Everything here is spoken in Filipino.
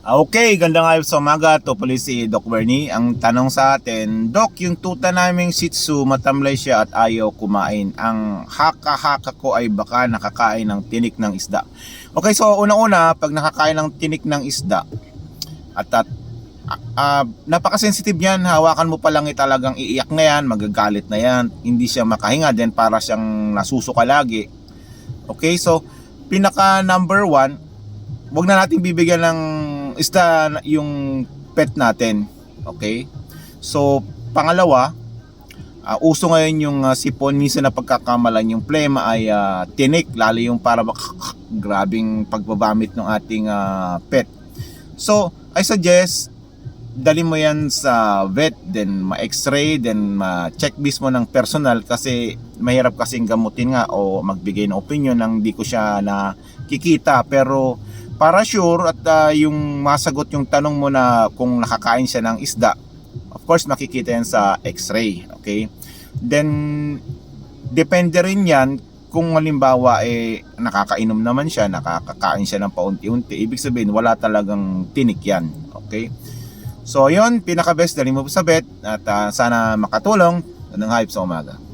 Okay, gandang ayos sa umaga. To pala si Doc Bernie. Ang tanong sa atin, Doc, yung tuta naming Shih Tzu, matamlay siya at ayaw kumain. Ang haka-haka ko ay baka nakakain ng tinik ng isda. Okay, so una-una, pag nakakain ng tinik ng isda, at, at ah, napaka-sensitive niyan, hawakan mo pa lang eh, iiyak na yan, magagalit na yan, hindi siya makahinga, then para siyang nasusuka lagi. Okay, so pinaka number one, wag na natin bibigyan ng isda na- yung pet natin. Okay? So, pangalawa, ah, uso ngayon yung ah, sipon, minsan na pagkakamalan yung plema ay ah, tinik, lalo yung para grabing pagbabamit ng ating ah, pet. So, I suggest dali mo yan sa vet, then ma-x-ray, then ma-check mismo ng personal kasi mahirap kasing gamutin nga o magbigay ng opinion nang di ko siya nakikita. Pero para sure at ah, yung masagot yung tanong mo na kung nakakain siya ng isda, of course makikita yan sa x-ray. Okay? Then, depende rin yan kung halimbawa eh nakakainom naman siya, nakakakain siya ng paunti-unti, ibig sabihin wala talagang tinik yan. Okay? So, yun, pinaka-best, dali mo sa vet at ah, sana makatulong ng hype sa umaga.